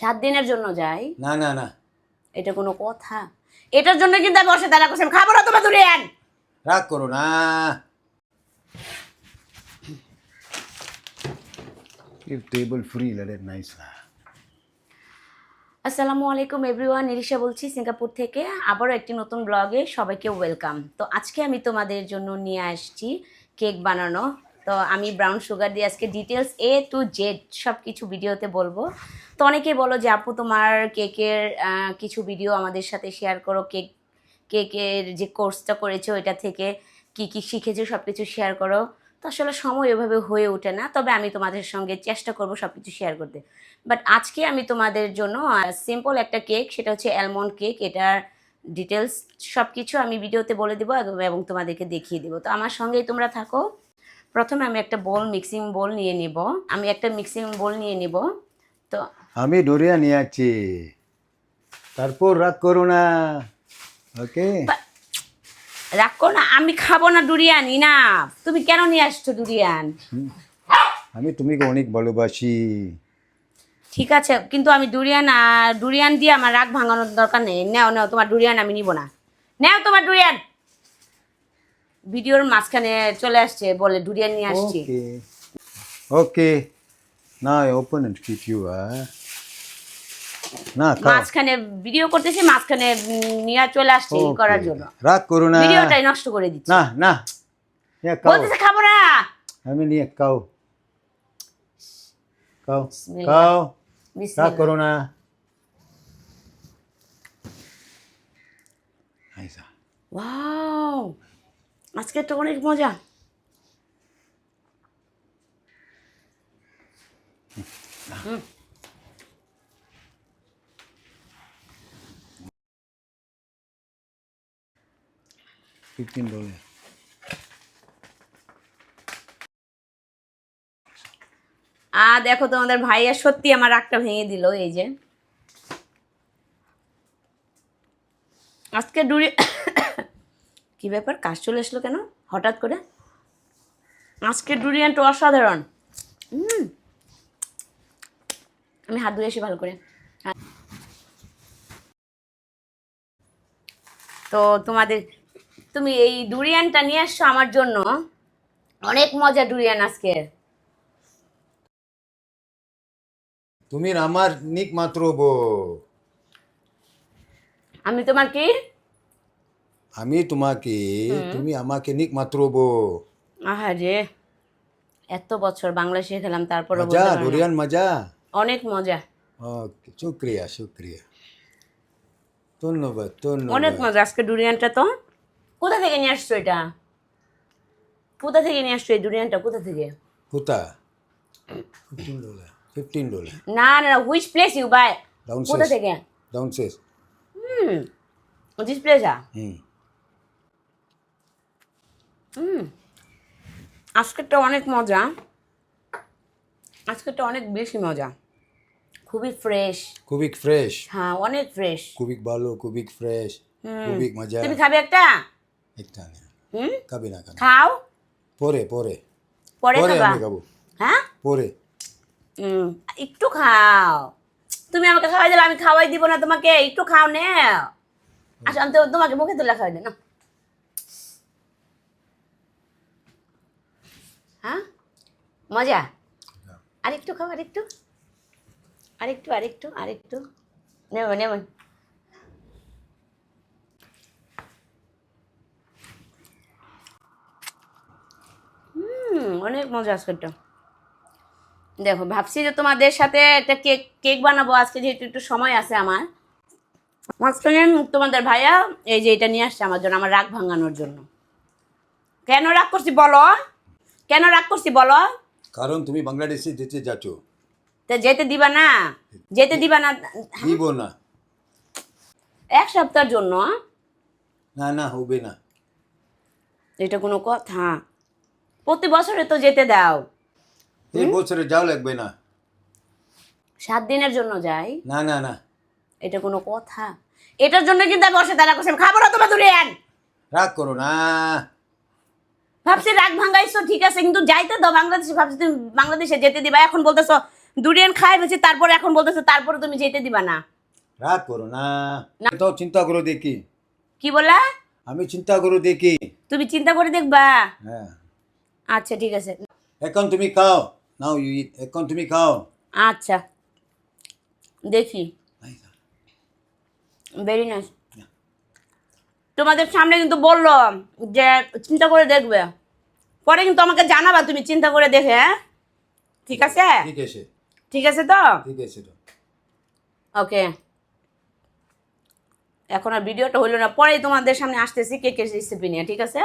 সাত দিনের জন্য যাই। না না না। এটা কোনো কথা। এটার জন্য কিন্তু আমি বসে দাঁড়া করছি। খাব না তোমার দুরিয়ান রাগ করো না। টেবল ফ্রি লাগে নাইস না। আসসালামু আলাইকুম এভরিওয়ান নিরিশা বলছি সিঙ্গাপুর থেকে। আবারও একটি নতুন ব্লগে সবাইকে ওয়েলকাম। তো আজকে আমি তোমাদের জন্য নিয়ে আসছি কেক বানানো তো আমি ব্রাউন সুগার দিয়ে আজকে ডিটেলস এ টু জেড সব কিছু ভিডিওতে বলব। তো অনেকেই বলো যে, আপু, তোমার কেকের কিছু ভিডিও আমাদের সাথে শেয়ার করো। কেক, কেকের যে কোর্সটা করেছ, এটা থেকে কি কি শিখেছো সব কিছু শেয়ার করো। তো আসলে সময় এভাবে হয়ে ওঠে না। তবে আমি তোমাদের সঙ্গে চেষ্টা করব সব কিছু শেয়ার করতে। বাট আজকে আমি তোমাদের জন্য সিম্পল একটা কেক সেটা হচ্ছে অ্যালমন্ড কেক এটার ডিটেলস সব কিছু আমি ভিডিওতে বলে দেবো এবং তোমাদেরকে দেখিয়ে দেবো। তো আমার সঙ্গেই তোমরা থাকো। প্রথমে আমি একটা বোল মিক্সিং বোল নিয়ে নিব। আমি একটা মিক্সিং বোল নিয়ে নিব। তো আমি ডোরিয়া নিয়ে আছি তারপর রাগ করো না। ওকে? রাখো না আমি খাব না ডুরিয়ান না তুমি কেন নিয়ে আসছো ডুরিয়ান? আমি তুমিকে অনেক ভালোবাসি। ঠিক আছে কিন্তু আমি ডুরিয়ান ডুরিয়ান দিয়ে আমার রাগ ভাঙানোর দরকার নেই। নেও নেও তোমার ডুরিয়ান আমি নিব না। নেও তোমার ডুরিয়ান। ভিডিওর মাঝখানে চলে আসছে বলে ডুরিয়ান নিয়ে আসছি। ওকে। ওকে। না ওপেন এন্ড কিপ ইউ না খাও মাঝখানে ভিডিও করতেছি মাঝখানে উম, নিয়ে চলে আসছে এই করার Okay. জন্য। রাগ করো না। ভিডিওটাই নষ্ট করে দিচ্ছে। না না। নিয়ে খাও। বলতেছে খাব না। আমি নিয়ে খাও। খাও। বিসমিল্লাহ। খাও। রাগ করো না। ওয়াও। আজকে তো অনেক মজা হুম। ফিফটিন ডলার আ দেখো তোমাদের ভাইয়া সত্যি আমার রাগটা ভেঙে দিল এই যে আজকে ডুরি কি ব্যাপার? কাজ চলে আসলো কেন? হঠাৎ করে? আজকে ডুরিয়ানটা অসাধারণ। হুম। আমি হাত ধুয়ে আসি ভালো করে। হ্যাঁ। তো তোমাদের তুমি এই ডুরিয়ানটা নিয়ে আসছো আমার জন্য। অনেক মজা ডুরিয়ান আজকে। তুমি আমার নিক মাত্র বো আমি তোমার কি? আমি তোমাকে তুমি আমাকে নিক মাত্র বো আহারে এত বছর বাংলা শিখেলাম তারপরে মজা ডোরিয়ান মজা? অনেক মজা। ওকে শুক্রিয়া শুক্রিয়া। ধন্যবাদ ধন্যবাদ। অনেক মজা আজকে ডুরিয়ানটা তো। কোথা থেকে নিয়ে আসছো এটা? কোথা থেকে নিয়ে আসছো এই ডুরিয়ানটা? কোথা থেকে? কোথা? ফিফটিন ডলার ফিফটিন ডলার না না হুইচ প্লেস ইউ বাই কোথা থেকে? Down hmm this place uh hmm. হুম। আজকেরটা অনেক মজা। আজকেরটা অনেক বেশি মজা। খুবই ফ্রেশ খুবই ফ্রেশ হ্যাঁ অনেক ফ্রেশ খুবই ভালো খুবই ফ্রেশ খুবই মজা। তুমি খাবে একটা? একটা না হুম? খাবি না কেন? খাও। পরে পরে। পরে খাব? হ্যাঁ? পরে। হুম একটু খাও। তুমি আমাকে খাওয়াই দিলে আমি খাওয়াই দিব না তোমাকে। একটু খাও নে আচ্ছা আমি তোমাকে মুখে তুলে খাওয়াই দে না হ্যাঁ? মজা? আরেকটু খাও আরেকটু। আরেকটু আরেকটু আরেকটু। নেব নেব হুম অনেক মজা আজকেরটা দেখো ভাবছি যে তোমাদের সাথে একটা কেক কেক বানাবো। আজকে যেহেতু একটু সময় আছে আমার। মাঝখানে তোমাদের ভাইয়া এই যে এটা নিয়ে আসছে আমার জন্য আমার রাগ ভাঙানোর জন্য। কেন রাগ করছি বলো? কেন রাগ করছি বলো? কারণ তুমি বাংলাদেশে যেতে যাচ্ছ। তো যেতে দিবা না? যেতে দিবা না? দিব না। এক সপ্তাহের জন্য? না না হবে না। এটা কোনো কথা। প্রতি বছরে তো যেতে দাও। এই বছরে যাও লাগবে না। সাত দিনের জন্য যাই? না না না। এটা কোনো কথা। এটার জন্য কিন্তু বসে দাঁড়া করছি। আমি খাব না তোমার দুরিয়ান রাগ করো না। ভাবছি রাগ ভাঙ্গাইছো ঠিক আছে কিন্তু যাইতে দাও বাংলাদেশে ভাবছি তুমি বাংলাদেশে যেতে দিবা। এখন বলতেছো দুরিয়ান খাই ফেছি তারপর এখন বলতেছো তারপরে তুমি যেতে দিবা না। রাগ করো না। তো চিন্তা করো দেখি। কি বলা আমি চিন্তা করো দেখি। তুমি চিন্তা করে দেখবা? হ্যাঁ। আচ্ছা ঠিক আছে। এখন তুমি খাও। নাও ইউ ইট এখন তুমি খাও। আচ্ছা। দেখি। ভেরি নাইস তোমাদের সামনে কিন্তু বলল যে চিন্তা করে দেখবে। পরে কিন্তু আমাকে জানাবা তুমি চিন্তা করে দেখে হ্যাঁ? ঠিক আছে? ঠিক আছে। ঠিক আছে তো? ঠিক আছে তো। ওকে। এখন আর ভিডিওটা হইল না পরেই তোমাদের সামনে আসতেছি কে কে রেসিপি নিয়ে ঠিক আছে?